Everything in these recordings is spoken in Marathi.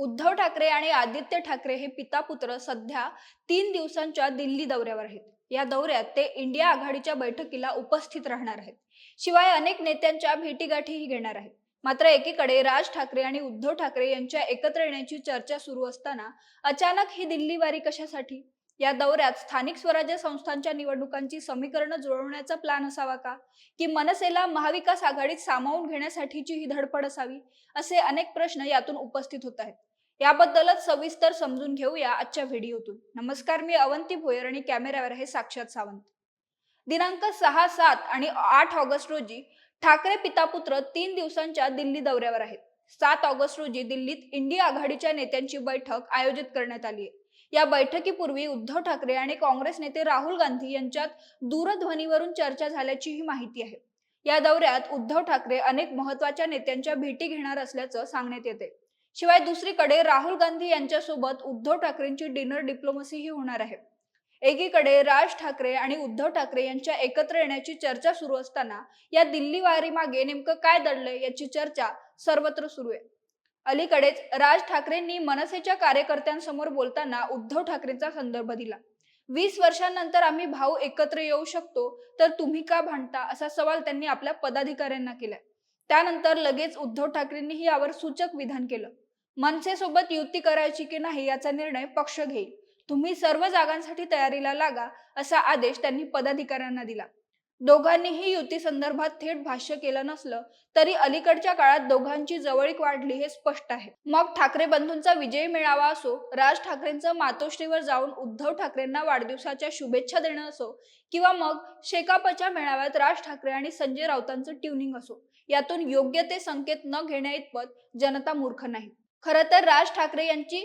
उद्धव ठाकरे आणि आदित्य ठाकरे हे पिता पुत्र सध्या तीन दिवसांच्या दिल्ली दौऱ्यावर आहेत. या दौऱ्यात ते इंडिया आघाडीच्या बैठकीला उपस्थित राहणार आहेत. शिवाय अनेक नेत्यांच्या भेटीगाठीही घेणार आहेत. मात्र एकीकडे राज ठाकरे आणि उद्धव ठाकरे यांच्या एकत्र येण्याची चर्चा सुरू असताना अचानक ही दिल्ली वारी कशासाठी? या दौऱ्यात स्थानिक स्वराज्य संस्थांच्या निवडणुकांची समीकरणं जुळवण्याचा प्लॅन असावा का? की मनसेला महाविकास आघाडीत सामावून घेण्यासाठीची ही धडपड असावी? असे अनेक प्रश्न यातून उपस्थित होत आहेत. याबद्दलच सविस्तर समजून घेऊया आजच्या व्हिडिओतून. नमस्कार मी अवंती भोयर आणि कॅमेऱ्यावर आहे साक्षात सावंत. दिनांक सहा सात आणि आठ ऑगस्ट रोजी ठाकरे पितापुत्र तीन दिवसांच्या दिल्ली दौऱ्यावर आहेत. सात ऑगस्ट रोजी दिल्लीत इंडिया आघाडीच्या नेत्यांची बैठक आयोजित करण्यात आली आहे. या बैठकीपूर्वी उद्धव ठाकरे आणि काँग्रेस नेते राहुल गांधी यांच्यात दूरध्वनीवरून चर्चा झाल्याचीही माहिती आहे. या दौऱ्यात उद्धव ठाकरे अनेक महत्त्वाच्या नेत्यांच्या भेटी घेणार असल्याचं सांगण्यात येते शिवाय दुसरीकडे राहुल गांधी यांच्यासोबत उद्धव ठाकरेंची डिनर डिप्लोमसीही होणार आहे. एकीकडे राज ठाकरे आणि उद्धव ठाकरे यांच्या एकत्र येण्याची चर्चा सुरू असताना या दिल्लीवारी मागे नेमकं काय दडलंय याची चर्चा सर्वत्र सुरू आहे. अलीकडेच राज ठाकरेंनी मनसेच्या कार्यकर्त्यांसमोर बोलताना उद्धव ठाकरेंचा संदर्भ दिला. वीस वर्षांनंतर आम्ही भाऊ एकत्र येऊ शकतो तर तुम्ही का भांडता असा सवाल त्यांनी आपल्या पदाधिकाऱ्यांना केलाय. त्यानंतर लगेच उद्धव ठाकरेंनीही यावर सूचक विधान केलं. मनसेसोबत युती करायची की नाही याचा निर्णय पक्ष घेईल. तुम्ही सर्व जागांसाठी तयारीला लागा असा आदेश त्यांनी पदाधिकाऱ्यांना दिला. दोघांनीही युती संदर्भात थेट भाष्य केलं नसलं तरी अलीकडच्या काळात दोघांची जवळीक वाढली हे स्पष्ट आहे. मग ठाकरे बंधूंचा विजय मेळावा असो राज ठाकरेंचं मातोश्रीवर जाऊन उद्धव ठाकरेंना वाढदिवसाच्या शुभेच्छा देणं असो किंवा मग शेकापच्या मेळाव्यात राज ठाकरे आणि संजय राऊतांचं ट्युनिंग असो यातून योग्य ते संकेत न घेण्या इतपत जनता मूर्ख नाही. खरं तर राज ठाकरे यांची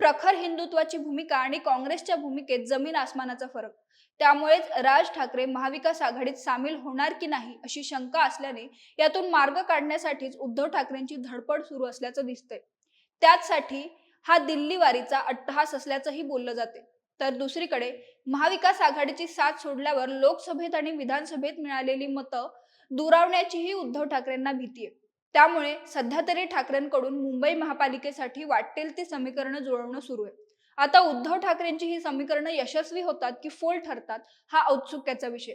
प्रखर हिंदुत्वाची भूमिका आणि काँग्रेसच्या भूमिकेत जमीन आसमानाचा फरक त्यामुळेच राज ठाकरे महाविकास आघाडीत सामील होणार की नाही अशी शंका असल्याने यातून मार्ग काढण्यासाठीच उद्धव ठाकरेंची धडपड सुरू असल्याचं दिसतंय. त्याचसाठी हा दिल्ली वारीचा अट्टहास असल्याचंही बोललं जाते तर दुसरीकडे महाविकास आघाडीची साथ सोडल्यावर लोकसभेत आणि विधानसभेत मिळालेली मतं दुरावण्याचीही उद्धव ठाकरेंना भीती आहे. त्यामुळे सध्या तरी ठाकरेंकडून मुंबई महापालिकेसाठी वाटेल ती समीकरणं जुळवणं सुरू आहे. आता उद्धव ठाकरेंची ही समीकरणं यशस्वी होतात की फोल ठरतात हा औत्सुक्याचा विषय.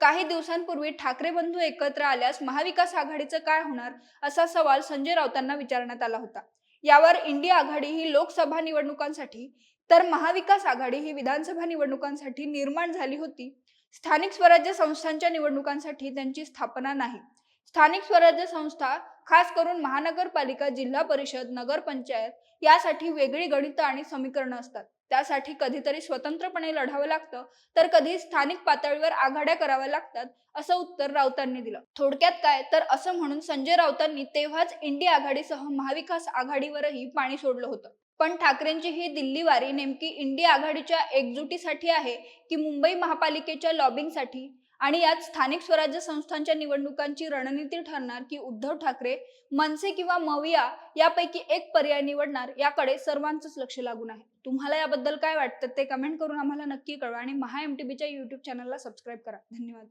काही दिवसांपूर्वी ठाकरे बंधू एकत्र आल्यास महाविकास आघाडीचं काय होणार असा सवाल संजय राऊतांना विचारण्यात आला होता. यावर इंडिया आघाडी ही लोकसभा निवडणुकांसाठी तर महाविकास आघाडी ही विधानसभा निवडणुकांसाठी निर्माण झाली होती. स्थानिक स्वराज्य संस्थांच्या निवडणुकांसाठी त्यांची स्थापना नाही. स्थानिक स्वराज्य संस्था खास करून महानगरपालिका जिल्हा परिषद नगरपंचायत यासाठी वेगळी गणितं आणि समीकरणं असतात. त्यासाठी कधीतरी स्वतंत्रपणे लढावं लागतं तर कधी स्थानिक पातळीवर आघाड्या कराव्या लागतात असं उत्तर राऊतांनी दिलं. थोडक्यात काय? तर असं म्हणून संजय राऊतांनी तेव्हाच इंडिया आघाडीसह महाविकास आघाडीवरही पाणी सोडलं होतं. पण ठाकरेंची ही दिल्ली वारी नेमकी इंडिया आघाडीच्या एकजुटीसाठी आहे की मुंबई महापालिकेच्या लॉबिंगसाठी? आणि यात स्थानिक स्वराज्य संस्थांच्या निवडणुकांची रणनीती ठरणार की उद्धव ठाकरे मनसे किंवा मविया यापैकी एक पर्याय निवडणार याकडे सर्वांचंच लक्ष लागून आहे. तुम्हाला याबद्दल काय वाटतं ते कमेंट करून आम्हाला नक्की कळवा आणि महा एम टी बीच्या युट्यूब चॅनलला सबस्क्राईब करा. धन्यवाद.